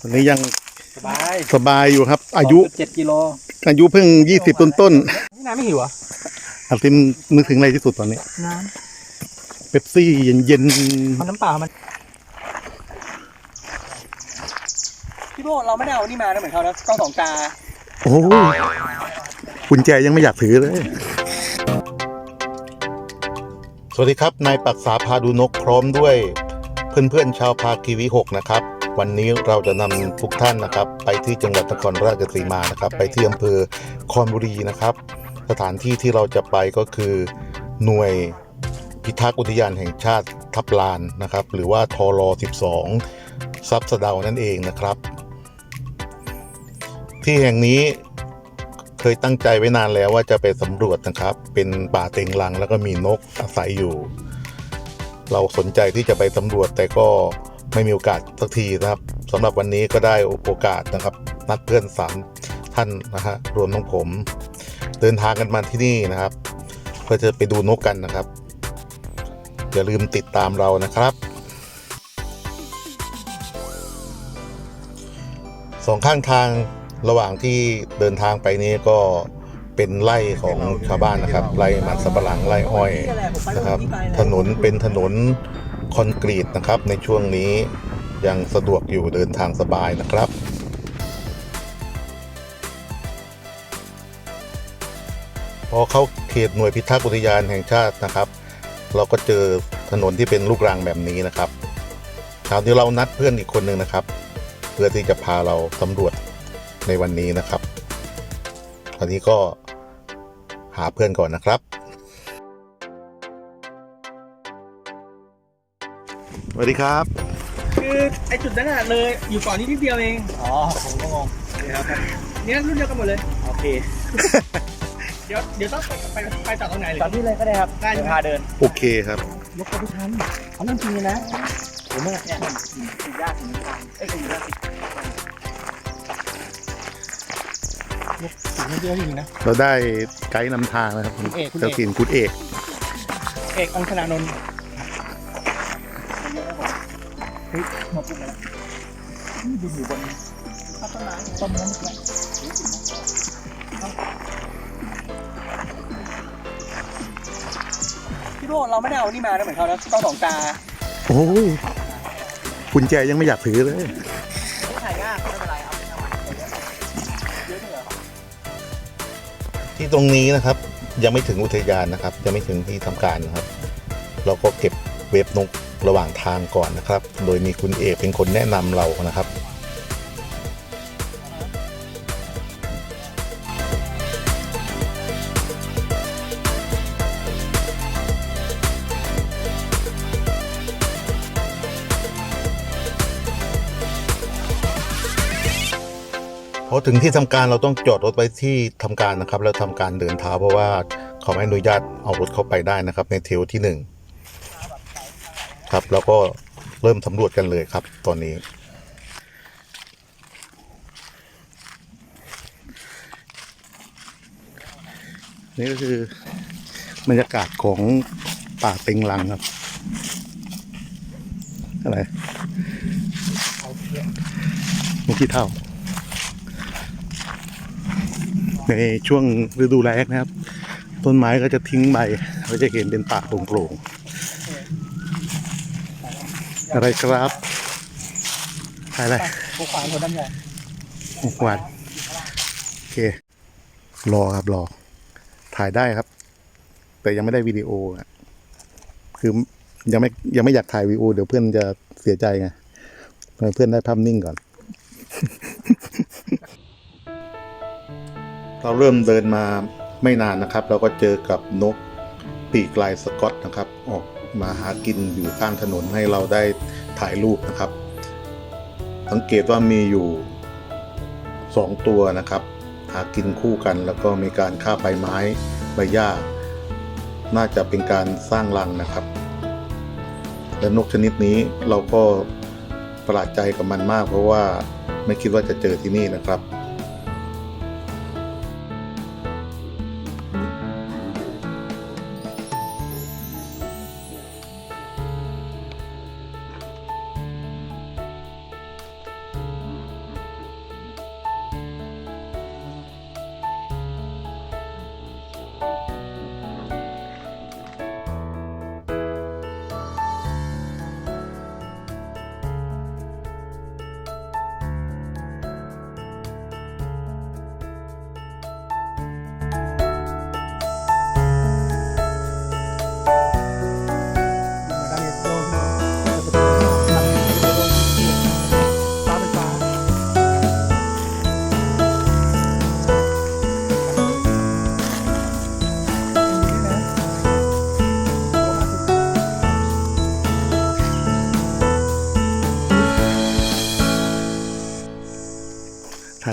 ตอนนี้ยังสบายสบายอยู่ครับ อายุเจ็ดกิโลอายุเพิ่งยี่สิบต้นต้นนี่น้ำไม่หิวอะๆอาติมนึกถึงอะไรที่สุดตอนนี้น้เป๊ปซี่เย็นำมันน้ำเปล่ามันพี่โบเราไม่ได้เอานี่มานะเหมือนเขานะกล้องสองตาๆโอ้ยกุญแจยังไม่อยากถือเลย สวัสดีครับ นายปักษาพาดูนกพร้อมด้วย เพื่อนๆชาวพากีวิหกนะครับ วันนี้เราจะนำทุกท่านนะครับ ไปที่จังหวัดนครราชสีมานะครับ ไปที่อำเภอคอนบุรีนะครับ สถานที่ที่เราจะไปก็คือหน่วยพิทักษ์อุทยานแห่งชาติทับลานนะครับ หรือว่าทร12 ซับสะเดานั่นเองนะครับ ที่แห่งนี้เคยตั้งใจไว้นานแล้วว่าจะไปสำรวจนะครับ เป็นป่าเต็งรังแล้วก็มีนกอาศัยอยู่ เราสนใจที่จะไปสำรวจแต่ก็ ไม่มีโอกาสสักทีนะครับสำหรับวันนี้ก็ได้โอกาสนะครับ นัดเพื่อนสามท่านนะฮะรวมทั้งผม เดินทางกันมาที่นี่นะครับ เพื่อจะไปดูนกกันนะครับ อย่าลืมติดตามเรานะครับสองข้างทางระหว่างที่เดินทางไปนี้ก็เป็นไร่ของชาวบ้านนะครับ ไร่มันสำปะหลังไร่อ้อยนะครับ ถนนเป็นถนน คอนกรีตนะครับ ในช่วงนี้ยังสะดวกอยู่เดินทางสบายนะครับพอเข้าเขตหน่วยพิทักษ์อุทยานแห่งชาตินะครับ เราก็เจอถนนที่เป็นลูกรังแบบนี้นะครับคราวนี้เรานัดเพื่อนอีกคนหนึ่งนะครับ เพื่อที่จะพาเราสำรวจในวันนี้นะครับ ตอนนี้ก็หาเพื่อนก่อนนะครับ สวัสดีครับ คือไอจุดนั้นน่ะเลยอยู่ก่อนนี้นิดเดียวเอง อ๋อ ผมก็งงนี่ครับเนี่ยรุ่นเดียวกันหมดเลย โอเค เดี๋ยวเดี๋ยวต้องไปไปไปจากตรงไหนเลยตอนนี้เลยก็ได้ครับได้ใช่ไหมพาเดิน โอเคครับยกตัวพิทันเอาเรื่องจริงเลยนะผมเนี่ยเนี่ยสี่ยากถึงทางเอ้ยสี่ยากยกถึงเยอะจริงนะเราได้ไกด์นำทางนะครับคุณเอกคุณเอกเจ้าถิ่นคุณเอกเอกอังคณานนท์ ฮ้ยมาปุ๊บแล้วนี่ดินอยู่บนต้นไม้ต้นนั้นแหละพี่โบเราไม่ได้เอานี่มานะเหมือนเขานะกล้องสองตาโอ้ยกุญแจยังไม่อยากถือเลยถ่ายยากไม่เป็นไรเอาเยอะเยที่ตรงนี้นะครับ ยังไม่ถึงอุทยานนะครับ ยังไม่ถึงที่ทำการนะครับ เราก็เก็บเว็บนก ระหว่างทางก่อนนะครับ โดยมีคุณเอกเป็นคนแนะนำเรานะครับพอถึงที่ทำการเราต้องจอดรถไว้ที่ทำการนะครับ แล้วทำการเดินเท้าเพราะว่าเขาไม่อนุญาตเอารถเข้าไปได้นะครับ ในเทลที่หนึ่ง ครับ แล้วก็เริ่มสำรวจกันเลยครับ ตอนนี้ นี่ก็คือบรรยากาศของป่าเต็งลังครับ อะไรนกขี้เท่า ในช่วงฤดูแล้งนะครับ ต้นไม้ก็จะทิ้งใบเราจะเห็นเป็นป่าโปร่งๆ อะไรครับถ่ายอะไรผู้ขวางคนดำใหญ่หกวันโอเค รอครับรอ ถ่ายได้ครับ แต่ยังไม่ได้วิดีโออะคือยังไม่ยังไม่อยากถ่ายวิดีโอเดี๋ยวเพื่อนจะเสียใจไงเพื่อนได้ภาพนิ่งก่อน เราเริ่มเดินมาไม่นานนะครับ เราก็เจอกับนกปีกลายสกอตนะครับ ออก มาหากินอยู่ข้างถนนให้เราได้ถ่ายรูปนะครับ สังเกตว่ามีอยู่สองตัวนะครับ หากินคู่กันแล้วก็มีการฆ่าใบไม้ใบหญ้า น่าจะเป็นการสร้างรังนะครับ และนกชนิดนี้เราก็ประหลาดใจกับมันมาก เพราะว่าไม่คิดว่าจะเจอที่นี่นะครับ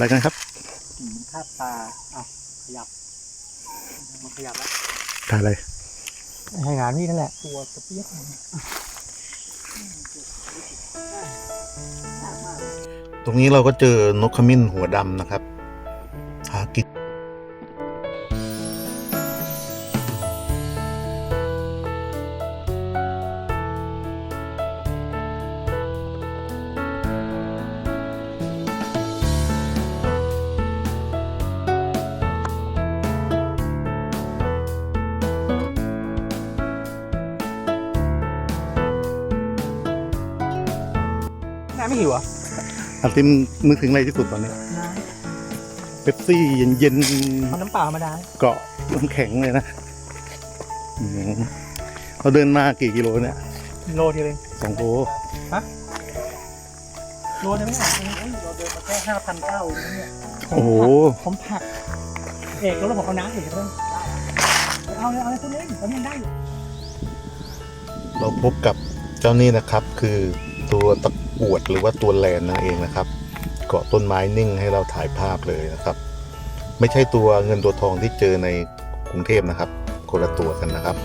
อะไรกันครับกิ่งมันคาบตาอ้าวขยับ มันขยับแล้วถ่ายอะไรให้งานพี่นั่นแหละ ตัวกระเปียกตรงนี้เราก็เจอนกขมิ้นหัวดำนะครับ หิวเหรอะอาติมนึกถึงอะไรที่สุดตอนนี้น้เป๊ปซี่เย็นำเอาน้ำเปล่าธรรมดาๆเกาะน้ำแข็งเลยนะอืมเราเดินมากี่กิโลเนี่ยโลเดียวเอง สองโลโลเดียวไม่หนักเลยเอ้ยเราเดินมาแค่ห้าพันเก้าเองเนี่ยโอ้โหผมผัก เอกแล้วผมเอาน้ำอีกเรื่องเอาเลยเอาเลยคุณเล่นผมยังได้อยู่เราพบกับเจ้านี่นะครับ คือตัวตะ อวดหรือว่าตัวแลนนั่นเองนะครับ เกาะต้นไม้นิ่งให้เราถ่ายภาพเลยนะครับ ไม่ใช่ตัวเงินตัวทองที่เจอในกรุงเทพนะครับคนละตัวกันนะครับ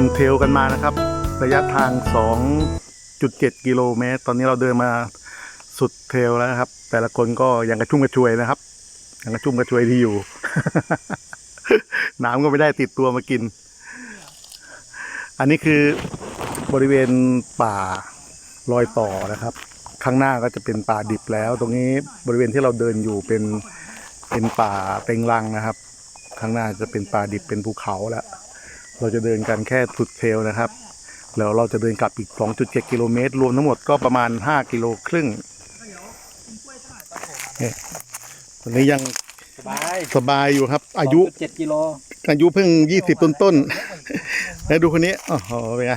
นเทลกันมานะครับ ระยะทาง 2.7 กิโลเมตร ตอนนี้เราเดินมาสุดเทลแล้วครับ แต่ละคนก็ยังกระชุ่มกระชวยนะครับ ยังกระชุ่มกระชวยที่อยู่ น้ำก็ไม่ได้ติดตัวมากิน อันนี้คือบริเวณป่ารอยต่อนะครับ ข้างหน้าก็จะเป็นป่าดิบแล้ว ตรงนี้บริเวณที่เราเดินอยู่เป็นเป็นป่าเต็งรังนะครับ ข้างหน้าจะเป็นป่าดิบเป็นภูเขาแล้ว เราจะเดินกันแค่สุดเทรลนะครับ แล้วเราจะเดินกลับอีก 2.7 กิโลเมตร รวมทั้งหมดก็ประมาณ 5 กิโลครึ่งเนี่ยตอนนี้ยังสบายสบายอยู่ครับ อายุเจ็ดกิโล อายุเพิ่ง 20 ต้นต้นๆแล้วดูคนนี้โอ้โหเป็นไง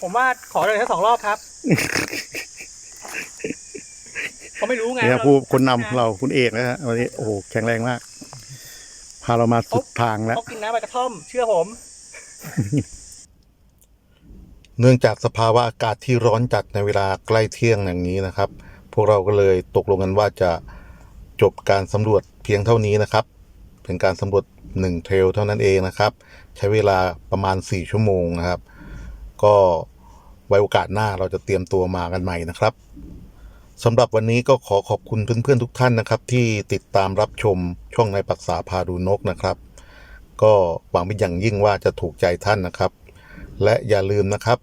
ผมว่าขอเดินแค่สองรอบครับเขาไม่รู้ไงนี่ครับผู้คนนำเราคุณเอกนะฮะวันนี้โอ้โหแข็งแรงมาก พาเรามาสุดทางแล้วเขากินน้ำใบกระท่อม เชื่อผม เนื่องจากสภาวะอากาศที่ร้อนจัดในเวลาใกล้เที่ยงอย่างนี้นะครับ พวกเราก็เลยตกลงกันว่าจะจบการสำรวจเพียงเท่านี้นะครับ เป็นการสำรวจหนึ่งเทรลเท่านั้นเองนะครับ ใช้เวลาประมาณ 4 ชั่วโมงนะครับ ก็ไว้โอกาสหน้าเราจะเตรียมตัวมากันใหม่นะครับ สำหรับวันนี้ก็ขอขอบคุณเพื่อนๆทุกท่านนะครับ ที่ติดตามรับชมช่องในายปักษาพาดูนกนะครับ ก็หวังเป็นอย่างยิ่งว่าจะถูกใจท่านนะครับ และอย่าลืมนะครับ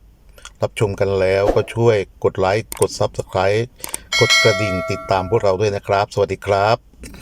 รับชมกันแล้วก็ช่วยกดไลค์กด Subscribe กดกระดิ่งติดตามพวกเราด้วยนะครับ สวัสดีครับ